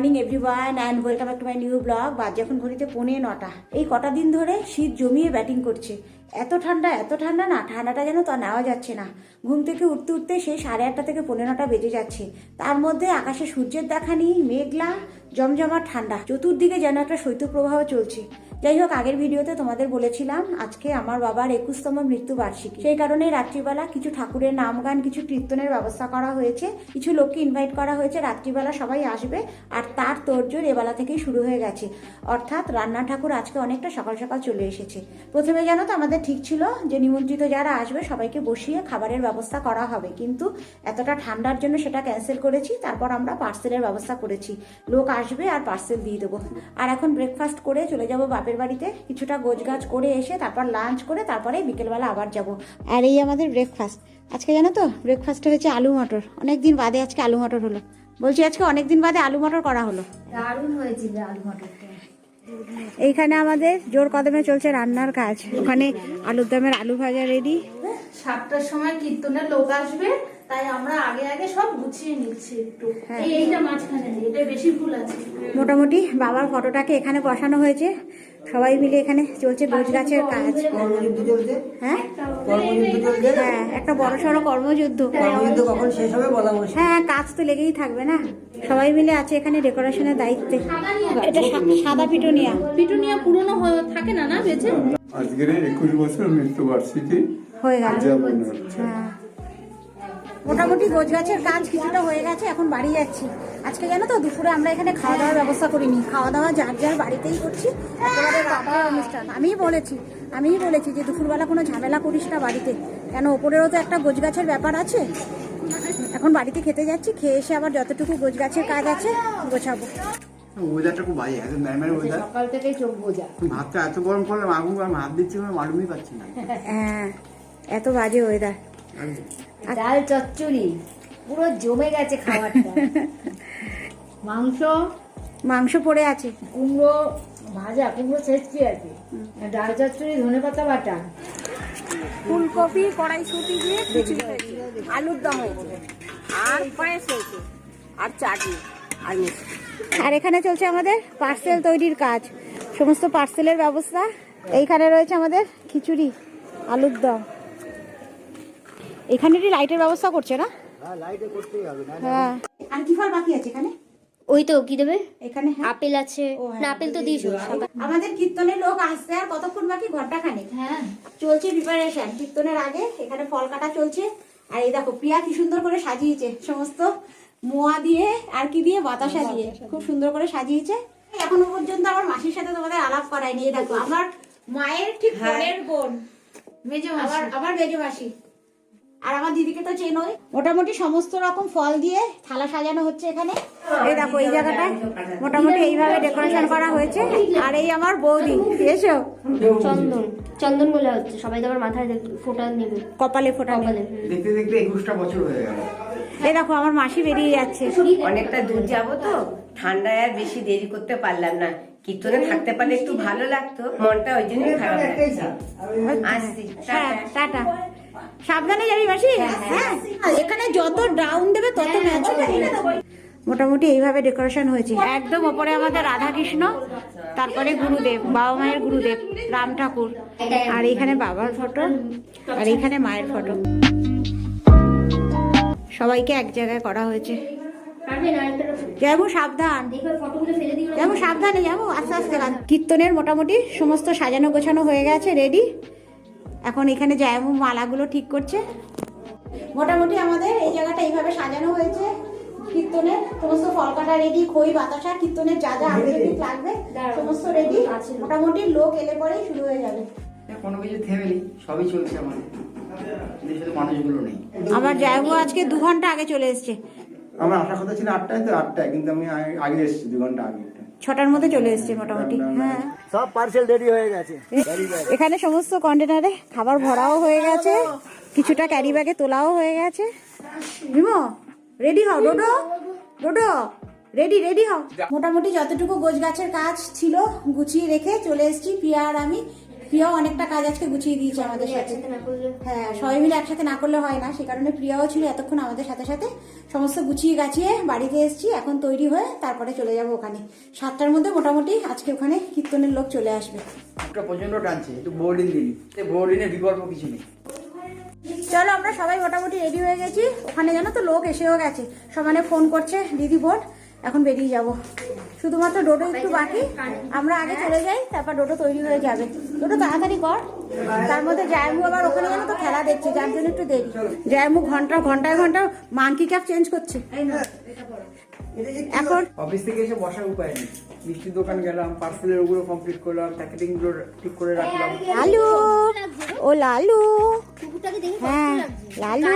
Morning everyone and welcome back to my new blog বাদ যখন ঘড়িতে পৌনে নটা। এই কটা দিন ধরে শীত জমিয়ে ব্যাটিং করছে। এত ঠান্ডা এত ঠান্ডা না, ঠান্ডাটা যেন তো নেওয়া যাচ্ছে না। ঘুম থেকে উঠতে উঠতে সেই সাড়ে আটটা থেকে পনেরোটা বেজে যাচ্ছে। তার মধ্যে আকাশে সূর্যের দেখা নেই, মেঘলা জমজমাট ঠান্ডা। চতুর্দিকে যেন একটা শৈত্যপ্রবাহ চলছে। যাই হোক, আগের ভিডিওতে তোমাদের বলেছিলাম, আজকে আমার বাবার একুশতম মৃত্যু বার্ষিকী সেই কারণে রাত্রিবেলা কিছু ঠাকুরের নাম গান কিছু কীর্তনের ব্যবস্থা করা হয়েছে। কিছু লোককে ইনভাইট করা হয়েছে। রাত্রিবেলা সবাই আসবে আর তার তোড়জোড় এবেলা থেকেই শুরু হয়ে গেছে। অর্থাৎ রান্না ঠাকুর আজকে অনেকটা সকাল সকাল চলে এসেছে। প্রথমে জানো তো, আমাদের ঠিক ছিল যে নিমন্ত্রিত যারা আসবে সবাইকে বসিয়ে খাবারের ব্যবস্থা করা হবে। কিন্তু এতটা ঠান্ডার জন্য সেটা ক্যান্সেল করেছি, তারপর আমরা পার্সেলের ব্যবস্থা করেছি। লোক আসবে আর পার্সেল দিয়ে দেবো। আর এখন ব্রেকফাস্ট করে চলে যাব বাপের বাড়িতে। কিছুটা গোছগাছ করে এসে তারপর লাঞ্চ করে তারপরে বিকেলবেলা আবার যাব। আর এই আমাদের ব্রেকফাস্ট আজকে জানো তো ব্রেকফাস্টে হয়েছে আলু মটর। অনেক দিন বাদে আজকে আলু মটর হলো। বলছি আজকে অনেক দিন বাদে আলু মটর করা হলো। দারুণ হয়েছিল আলু মটরটা। এইখানে আমাদের জোর কদমে চলছে রান্নার কাজ। ওখানে আলুর দমের আলু ভাজা রেডি সাতটার সময় কীর্তনের লোক আসবে। তাই আমরা আগে আগে সব গুছিয়ে নিচ্ছি একটু। হ্যাঁ। এইটা মাঝখানে এটা বেশি ফুল আছে। মোটামুটি বাবার ফটোটাকে এখানে বসানো হয়েছে। সবাই মিলে এখানে চলছে গোছ গাছের কাজ। হ্যাঁ? হ্যাঁ একটা বড় সড়ো কর্মযুদ্ধ। কর্মযুদ্ধ কখন শেষ হবে বলা মুশকিল। হ্যাঁ কাজ তো লেগেই থাকবে না। সবাই মিলে আছে এখানে ডেকোরেশনের দায়িত্বে। এটা সাদা পিটুনিয়া। পিটুনিয়া পুরনো থাকে না না বেঁচে? আজকের একুশ বছর মৃত্যুবার্ষিকী হয়ে গেল। হ্যাঁ। মোটামুটি গোজ গাছের কাজ কিছুটা হয়ে গেছে এখন বাড়ি যাচ্ছি। আজকে জানো তো দুপুরে আমরা এখানে খাওয়া দাওয়ার ব্যবস্থা করিনি। খাওয়া দাওয়া যার যার বাড়িতেই করছি একেবারে অনুষ্ঠান। আমিই বলেছি আমিই বলেছি যে দুপুরবেলা কোনো ঝামেলা করিস না বাড়িতে। কেন ওপরেরও তো একটা গোজ গাছের ব্যাপার আছে। এখন বাড়িতে খেতে যাচ্ছি খেয়ে এসে আবার যতটুকু গোজ গাছের কাজ আছে গোছাবো। ওয়েদারটা খুব বাজে এত ম্যামের ওয়েদার সকাল থেকেই চোখ বোঝা। ভাতটা এত গরম করলাম আগুন আমি হাত দিচ্ছি মালুমই পাচ্ছি না। হ্যাঁ এত বাজে ওয়েদার ডাল চচ্চড়ি পুরো জমে গেছে খাবারটা। মাংস? মাংস পড়ে আছে। কুমড়ো ভাজা কুমড়ো ছেঁচকি আর কি ডাল চচ্চড়ি ধনে পাতা বাটা। ফুলকপি কড়াইশুটি দিয়ে খিচুড়ি হয়েছে। আলুর দম হয়েছে। আর পায়েস হয়েছে। আর চাটনি আর আর এখানে চলছে আমাদের পার্সেল তৈরির কাজ। সমস্ত পার্সেলের ব্যবস্থা। এইখানে রয়েছে আমাদের খিচুড়ি আলুর দম। এখানেরই লাইটের ব্যবস্থা করছে না? হ্যাঁ আর কি ফল বাকি আছে এখানে? ওই তো কি দেবে? এখানে হ্যাঁ। আপেল আছে। হ্যাঁ, না আপেল তো দিয়েছ আমাদের কীর্তনের লোক আসছে আর কতক্ষণ বাকি? ঘণ্টা খানেক হ্যাঁ। চলছে প্রিপারেশন কীর্তনের আগে এখানে ফল কাটা চলছে। আর এই দেখো প্রিয়া কি সুন্দর করে সাজিয়েছে সমস্ত মোয়া দিয়ে আর কি দিয়ে? বাতাসা দিয়ে। খুব সুন্দর করে সাজিয়েছে। এখনও পর্যন্ত আমার মাসির সাথে তোমাদের আলাপ করায়নি। এই দেখো আমার মায়ের ঠিক পরের বোন। মেজো আমার আমার মেজো মাসি। আর আমার দিদিকে তো চেনই। মোটামুটি সমস্ত রকম ফল দিয়ে থালা সাজানো হচ্ছে এখানে। এই দেখো এই জায়গাটায় মোটামুটি এইভাবে ডেকোরেশন করা হয়েছে। আর এই আমার বৌদি এসো। চন্দন চন্দন বলে হচ্ছে। সবাই তো আবার মাথায় ফোঁটা নেবে। কপালে ফোটা। কপালে। দেখতে দেখতে একুশটা বছর হয়ে গেল। এই দেখো আমার মাসি বেরিয়ে যাচ্ছে। অনেকটা দূর যাব তো। ঠান্ডায় আর বেশি দেরি করতে পারলাম না। কীর্তনে থাকতে পারলে একটু ভালো লাগতো। মনটা ওই জন্যই খারাপ লাগছে। আসছি হ্যাঁ টাটা। সাবধানে যাবি মাসি? হ্যাঁ এখানে যত ডাউন দেবে তত ম্যাচ মোটামুটি এইভাবে ডেকোরেশন হয়েছে। একদম ওপরে আমাদের রাধা কৃষ্ণ তারপরে গুরুদেব বাবা মায়ের গুরুদেব রাম ঠাকুর। আর এখানে বাবার ফটো আর এখানে মায়ের ফটো সবাইকে এক জায়গায় করা হয়েছে। যাব সাবধান। যাব সাবধানে যাব। আস্তে আস্তে। কীর্তনের মোটামুটি সমস্ত সাজানো গোছানো হয়ে গেছে রেডি এখন এখানে জায়ামু মালাগুলো ঠিক করছে। মোটামুটি আমাদের এই জায়গাটা এইভাবে সাজানো হয়েছে। কীর্তনের সমস্ত ফল কাটা রেডি খই বাতাসা কীর্তনের যা যা আন্তর্জাতিক লাগবে সমস্ত রেডি মোটামুটি লোক এলে পরেই শুরু হয়ে যাবে। কোনো কিছু থেমেনি সবই চলছে আমাদের। মানুষগুলো নেই। আমার জায়ামু আজকে দু ঘণ্টা আগে চলে এসছে। আমার আসার কথা ছিল আটটায় তো আটটায় কিন্তু আমি আগে- এসেছি দু ঘণ্টা আগে। ছটার মধ্যে চলে এসছে মোটামুটি হ্যাঁ। সব পার্সেল রেডি হয়ে গেছে। এখানে সমস্ত কন্টেনারে খাবার ভরাও হয়ে গেছে কিছুটা ক্যারি ব্যাগে তোলাও হয়ে গেছে। বিমো রেডি হও ডোডো ডোডো রেডি রেডি হও। মোটামুটি যতটুকু গোছ গাছের কাজ ছিল গুছিয়ে রেখে চলে এসেছি পিয়ার আর আমি। প্রিয়াও অনেকটা কাজ আজকে গুছিয়ে দিয়েছে আমাদের সাথে। হ্যাঁ সবাই মিলে একসাথে না করলে হয় না সে কারণে প্রিয়াও ছিল এতক্ষণ আমাদের সাথে সাথে। সমস্ত গুছিয়ে গাছিয়ে বাড়িতে এসেছি এখন তৈরি হয়ে তারপরে চলে যাব ওখানে। সাতটার মধ্যে মোটামুটি আজকে ওখানে কীর্তনের লোক চলে আসবে। প্রচণ্ড টানছে একটু বোর্ডিন দিলি বোর্ডিনের বিকল্প কিছু নেই। চলো আমরা সবাই মোটামুটি রেডি হয়ে গেছি। ওখানে জানো তো লোক এসেও গেছে। সমানে ফোন করছে দিদি বোট এখন বেরিয়ে যাব। শুধুমাত্র ডোটো একটু বাকি। আমরা আগে চলে যাই তারপর ডোটো তৈরি হয়ে যাবে। ডোডো তাড়াতাড়ি কর। তার মধ্যে জায়মু আবার ওখানে যেন তো খেলা দেখছে যার জন্য একটু দেরি। জায়মু ঘণ্টা ঘন্টায় ঘণ্টা মাংকি ক্যাপ চেঞ্জ করছে। এখন অফিস থেকে এসে বসার উপায় নেই। মিষ্টির দোকান গেলাম পার্সেলের ওগুলো কমপ্লিট করলাম প্যাকেটিংগুলো ঠিক করে রাখলাম। লালু ও লালু। হ্যাঁ লালু।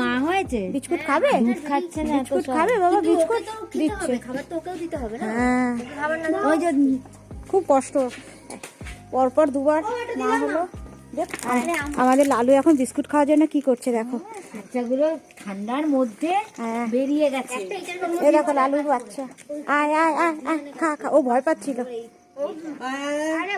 মা হয়েছে? বিস্কুট খাবে? দুধ খাচ্ছে না বিস্কুট খাবে বাবা বিস্কুট দিচ্ছে। খাবার তো ওকেও দিতে হবে না। হ্যাঁ। ওই যে খুব কষ্ট। পরপর দুবার মা হলো। আমাদের লালু এখন বিস্কুট খাওয়ার জন্য কি করছে দেখো। বাচ্চাগুলো ঠান্ডার মধ্যে হ্যাঁ। বেরিয়ে গেছে। এই দেখো লালুর বাচ্চা। আয় আয় আয় আয় খা খা। ও ভয় পাচ্ছিল। আরে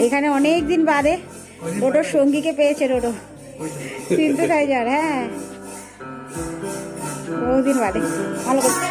এখানে অনেক দিন বাদে রোডোর সঙ্গীকে পেয়েছে রোডো সিন্ধু টাইজার হ্যাঁ। বহুদিন বাদে। ভালো করছে।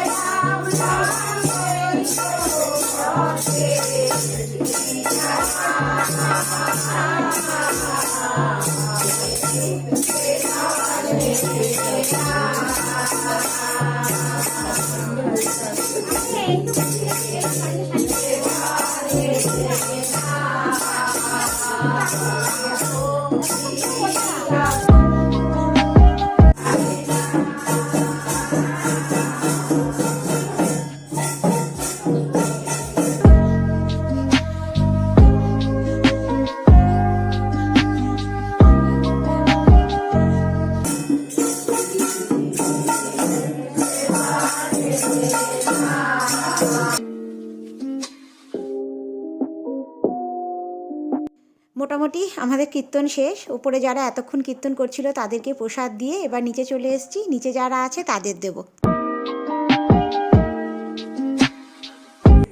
মোটামুটি আমাদের কীর্তন শেষ। উপরে যারা এতক্ষণ কীর্তন করছিল তাদেরকে প্রসাদ দিয়ে এবার নিচে চলে এসেছি। নিচে যারা আছে তাদের দেব।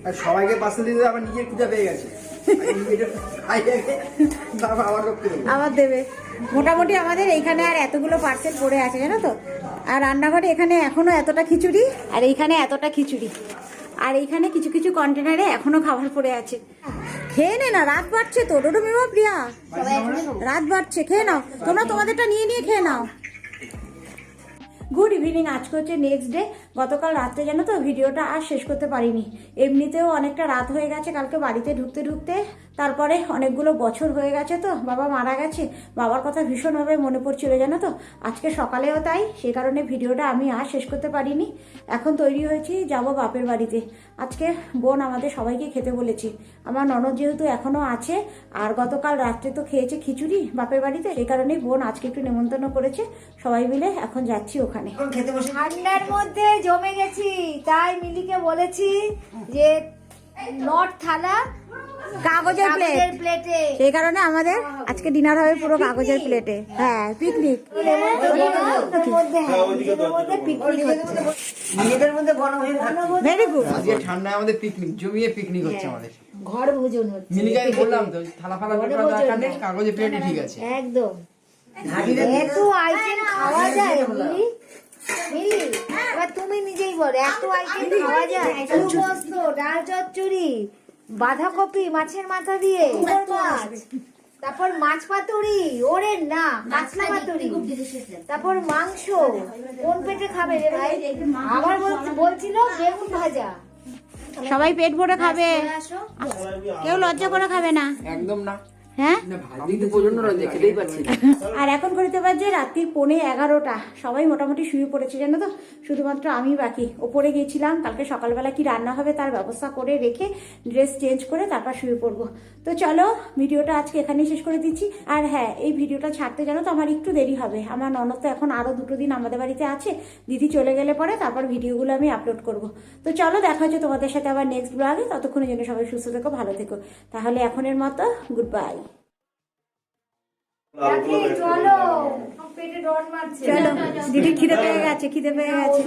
আর সবাইকে পার্সেল দিতে আবার নিজের খিদা পেয়ে গেছে। আবার দেবো। আবার দেবে মোটামুটি আমাদের এইখানে আর এতগুলো পার্সেল পড়ে আছে জানো তো? আর রান্নাঘরে এখানে এখনও এতটা খিচুড়ি আর এইখানে এতটা খিচুড়ি। আর এইখানে কিছু কিছু কন্টেনারে এখনও খাবার পড়ে আছে। খেয়ে নে না, রাত বাড়ছে তো। ডোডো মেমা, প্রিয়া। রাত বাড়ছে, খেয়ে নাও। তোমরা তোমাদেরটা নিয়ে নিয়ে খেয়ে নাও। গুড ইভিনিং আজকে হচ্ছে নেক্সট ডে গতকাল রাত্রে জানো তো ভিডিওটা আর শেষ করতে পারিনি। এমনিতেও অনেকটা রাত হয়ে গেছে কালকে বাড়িতে ঢুকতে ঢুকতে। তারপরে অনেকগুলো বছর হয়ে গেছে তো বাবা মারা গেছে। বাবার কথা ভীষণভাবে মনে পড়ছিল জানো তো? আজকে সকালেও তাই সে কারণে ভিডিওটা আমি আর শেষ করতে পারিনি। এখন তৈরি হয়েছি যাব বাপের বাড়িতে। আজকে বোন আমাদের সবাইকে খেতে বলেছি। আমার ননদ যেহেতু এখনও আছে আর গতকাল রাত্রে তো খেয়েছে খিচুড়ি বাপের বাড়িতে সেই কারণেই বোন আজকে একটু নেমন্তন্ন করেছে। সবাই মিলে এখন যাচ্ছি ওখানে। ঠান্ডার মধ্যে জমে গেছি তাই মিলিকে বলেছি যে নট থালা কাগজের প্লেট কাগজের সেই কারণে আমাদের আজকে ডিনার হবে পুরো কাগজের প্লেটে হ্যাঁ পিকনিক নিজেদের মধ্যে ভেরি গুড আজকে ঠান্ডায় আমাদের পিকনিক জমিয়ে পিকনিক হচ্ছে আমাদের। ঘর ভোজন হচ্ছে। মিলিকে আমি বললাম তো থালা ফালা দরকার নেই কাগজে প্লেটে ঠিক আছে। একদম। এত আইটেম খাওয়া যায় মিলি মিলি এবার তুমি নিজেই বলো এত আইটেম খাওয়া যায়? পোস্ত ডাল চচ্চড়ি বাঁধাকপি মাছের মাথা দিয়ে তারপর মাছ পাতুরি ওরে না কাতলা পাতুরি তারপর মাংস কোন পেটে খাবে রে ভাই? আবার বলছিল বেগুন ভাজা। সবাই পেট ভরে খাবে। কেউ লজ্জা করে খাবে না। একদম না। হ্যাঁ? আর এখন করিতে পারছে রাত্রি পৌনে এগারোটা। সবাই মোটামুটি শুয়ে পড়েছে জানো তো? শুধুমাত্র আমি বাকি। ওপরে গেছিলাম কালকে সকালবেলা কি রান্না হবে তার ব্যবস্থা করে রেখে ড্রেস চেঞ্জ করে তারপর শুয়ে পড়ব। তো চলো ভিডিওটা আজকে এখানেই শেষ করে দিচ্ছি। আর হ্যাঁ এই ভিডিওটা ছাড়তে জানো তো আমার একটু দেরি হবে। আমার ননদ তো এখন আরও দুটো দিন আমাদের বাড়িতে আছে। দিদি চলে গেলে পরে তারপর ভিডিওগুলো আমি আপলোড করব। তো চলো দেখা হচ্ছে তোমাদের সাথে আবার নেক্সট ব্লগে ততক্ষণের জন্য সবাই সুস্থ থেকো ভালো থেকো। তাহলে এখনের মতো গুড বাই চলো। দিদি খিদে পেয়ে গেছে খিদে পেয়ে গেছে।